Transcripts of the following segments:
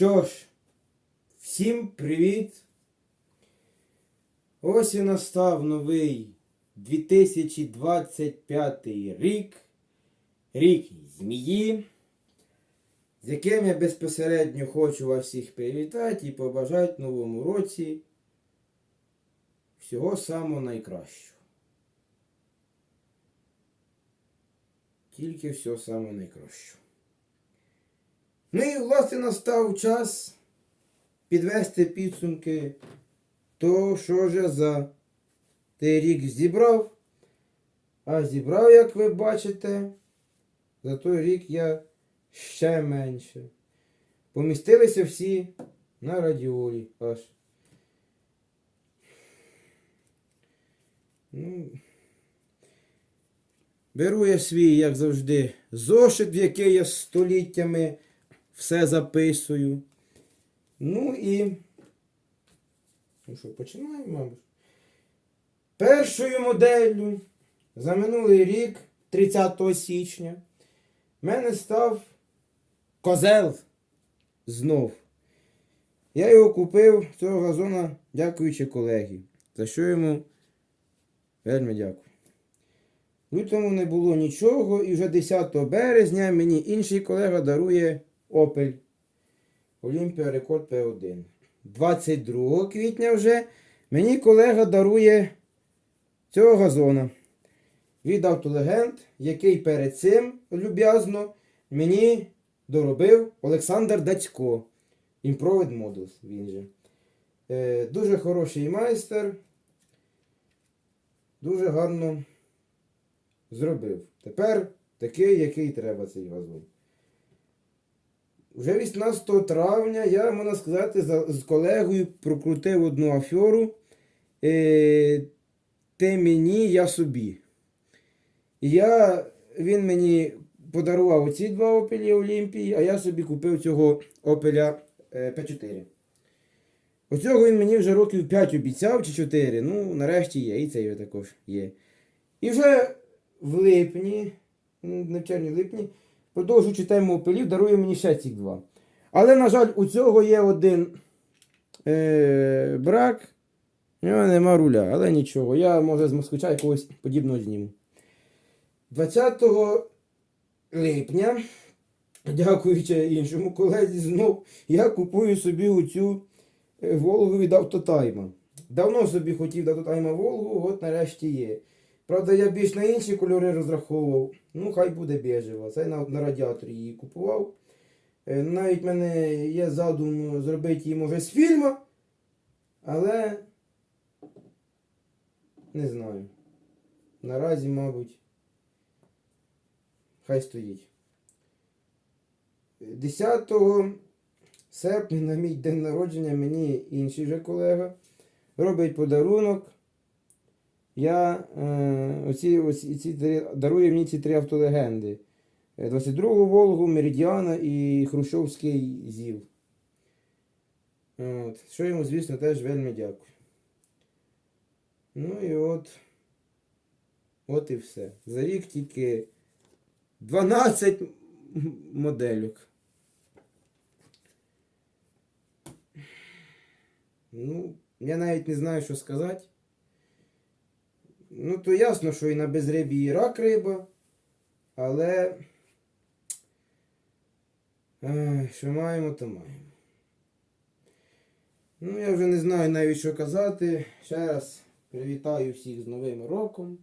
Що ж, всім привіт! Ось і настав новий 2025 рік, рік змії, з яким я безпосередньо хочу вас всіх привітати і побажати в новому році всього самого найкращого. Тільки всього самого найкращого. Власне настав час підвести підсумки того, що ж я за той рік зібрав. А зібрав, як ви бачите, за той рік я ще менше. Помістилися всі на радіолі аж. Ну, беру я свій, як завжди, зошит, в який я століттями все записую. Ну і. Ну що, починаємо, мабуть. Першою моделлю за минулий рік, 30 січня, в мене став козел знов. Я його купив цього газона, дякуючи колеги. За що йому вельми дякую. Лютому не було нічого, і вже 10 березня мені інший колега дарує Opel Olympia Record P1. 22 квітня вже мені колега дарує цього газона від Автолегенд, який перед цим люб'язно мені доробив Олександр Дацько. Improved Models він же. Е, дуже хороший майстер. Дуже гарно зробив. Тепер такий, який треба цей газон. Вже 18 травня я, можна сказати, з колегою прокрутив одну аферу. Е, ти мені, я собі. Я, він мені подарував оці два Опелі Олімпії, а я собі купив цього Опеля е, П4. Оцього він мені вже років 5 обіцяв чи 4. Ну, нарешті є, і цей також є. І вже в липні, в червні, липні, продовжуючи тему опелів, дарує мені ще ці два. Але, на жаль, у цього є один е, брак. У нема руля, але нічого. Я, може, з москвича якогось подібного зніму. 20 липня, дякуючи іншому колезі, знов я купую собі оцю е, Волгу від Автотайма. Давно собі хотів до Автотайма Волгу, от нарешті є. Правда, я більш на інші кольори розраховував. Ну, хай буде біжева. Це на, на радіаторі її купував. Е, Навіть в мене є задум зробити її, може, з фільму. Але не знаю. Наразі, мабуть, хай стоїть. 10 серпня на мій день народження мені інший же колега робить подарунок. Я е, оці, оці, ці, три- дарує мені ці три автолегенди. Е, 22-го Волгу, Меридіана і Хрущовський ЗІЛ. От. Що йому, звісно, теж вельми дякую. Ну і от. От і все. За рік тільки 12 м- модельок. Ну, я навіть не знаю, що сказати. Ну, то ясно, що і на безрибі і рак риба, але Ех, що маємо, то маємо. Ну, я вже не знаю навіть що казати. Ще раз привітаю всіх з Новим роком.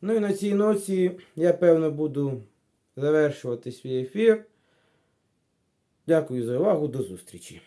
Ну і на цій ноці я певно буду завершувати свій ефір. Дякую за увагу, до зустрічі.